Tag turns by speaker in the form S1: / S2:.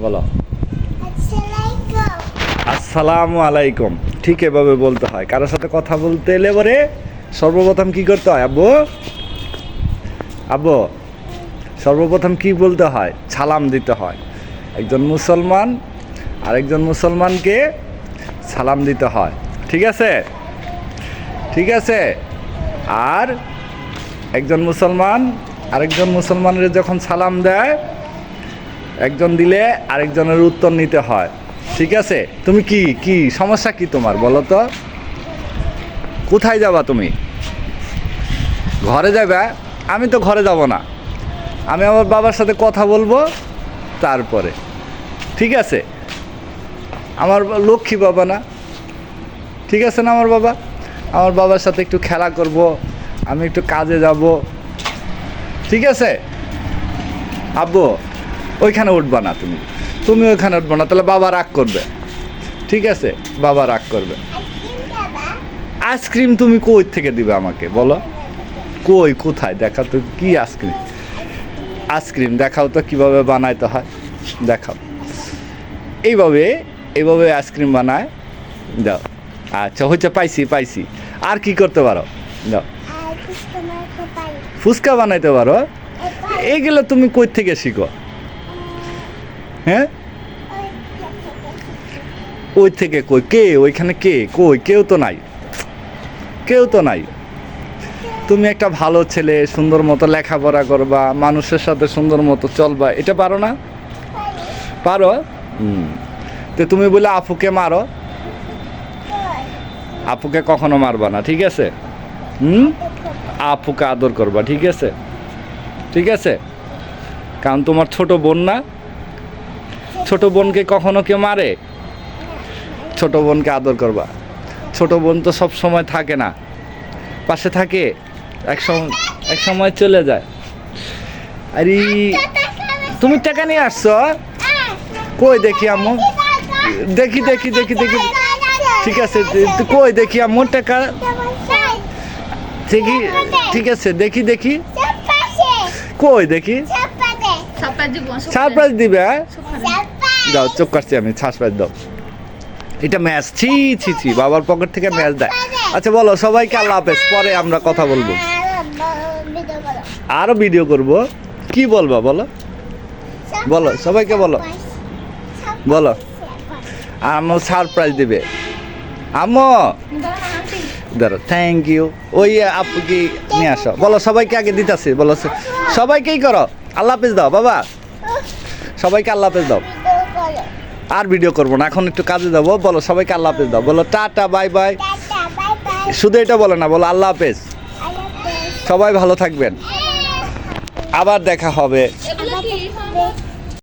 S1: বলো। আসসালামু আলাইকুম। ঠিক এভাবে বলতে হয়। কারোর সাথে কথা বলতে এলে পরে সর্বপ্রথম কি করতে হয় আব্বু? আব্বু সর্বপ্রথম কি বলতে হয়? সালাম দিতে হয়। একজন মুসলমান আরেকজন মুসলমানকে সালাম দিতে হয়। ঠিক আছে? ঠিক আছে? আর একজন মুসলমান আরেকজন মুসলমানের যখন সালাম দেয় একজন দিলে আরেকজনের উত্তর নিতে হয়। ঠিক আছে? তুমি কি কি, সমস্যা কি তোমার, বলো তো? কোথায় যাবা তুমি? ঘরে যাবে? আমি তো ঘরে যাব না। আমি আমার বাবার সাথে কথা বলব তারপরে। ঠিক আছে? আমার লক্ষ্মী বাবা না। ঠিক আছে না আমার বাবা? আমার বাবার সাথে একটু খেলা করব, আমি একটু কাজে যাব। ঠিক আছে? আব্বু ওইখানে উঠবা না তুমি। তুমি ওইখানে উঠবো না তাহলে বাবা রাগ করবে। ঠিক আছে? বাবা রাগ করবে।
S2: আইসক্রিম
S1: তুমি কই থেকে দিবে আমাকে বলো? কই কোথায়? দেখা তো কি আইসক্রিম। আইসক্রিম দেখাও তো কীভাবে বানাইতে হয়। দেখাও। এইভাবে এইভাবে আইসক্রিম বানায়। দাও আচ্ছা হচ্ছে পাইছি পাইছি। আর কি করতে পারো? দাও ফুচকা বানাইতে পারো? এইগুলো তুমি কই থেকে শিখো? হ্যাঁ? ওই থেকে কই? কে? ওইখানে কে? কই? কেউ তো নাই। কেউ তো নাই। তুমি একটা ভালো ছেলে, সুন্দর মতো লেখাপড়া করবা, মানুষের সাথে সুন্দর মতো চলবা। এটা পারো না? পারো? তো তুমি বলে আপুকে মারো। আপুকে কখনো মারবা না, ঠিক আছে? হুম? আপুকে আদর করবা, ঠিক আছে? ঠিক আছে? কারণ তোমার ছোট বোন না? ছোট বোনকে কখনো কেউ মারে? ছোট বোনকে আদর করবা। ছোট বোন তো সব সময় থাকে না। পাশে থাকে এক সময় এক সময় চলে যায়। আরে তুমি টাকা নিয়ে আসছো? কই দেখি আম্মু? দেখি দেখি দেখি দেখি। ঠিক আছে কই দেখি আম্মু টাকা? দেখি ঠিক আছে দেখি দেখি। কই দেখি?
S3: সারপ্রাইজ দিব
S1: সারপ্রাইজ। দিবে হ্যাঁ? দাও চোখ কাটছি আমি সারপ্রাইজ দাও। এটা ম্যাচ ছি ছি ছি বাবার পকেট থেকে ম্যাচ দেয়। আচ্ছা বলো সবাইকে আল্লাহ হাফেজ পরে আমরা কথা বলব। আরও ভিডিও করব। কি বলবা বলো? বলো, সবাইকে বলো। বলো। আম্মু সারপ্রাইজ দিবে। আম্মু! ধরো থ্যাংক ইউ ওই আপু কি নিয়ে আসো। বলো সবাইকে আগে দিতেছি বলো সবাইকেই করো। আল্লাহ হাফেজ দাও বাবা। সবাইকে আল্লাহ হাফেজ দাও। আর ভিডিও করব না। এখন একটু কাজে যাব। বলো, সবাইকে আল্লাহ হাফেজ দাও। বলো, টাটা, বাই বাই। শুধু এটা বলো না, বলো, আল্লাহ হাফেজ। সবাই ভালো থাকবেন। আবার দেখা হবে।